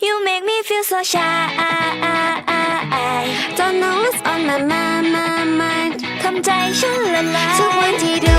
You make me feel so shy. Don't know what's on my mind, my mind ทำใจฉันละลายทุกวันที่ดู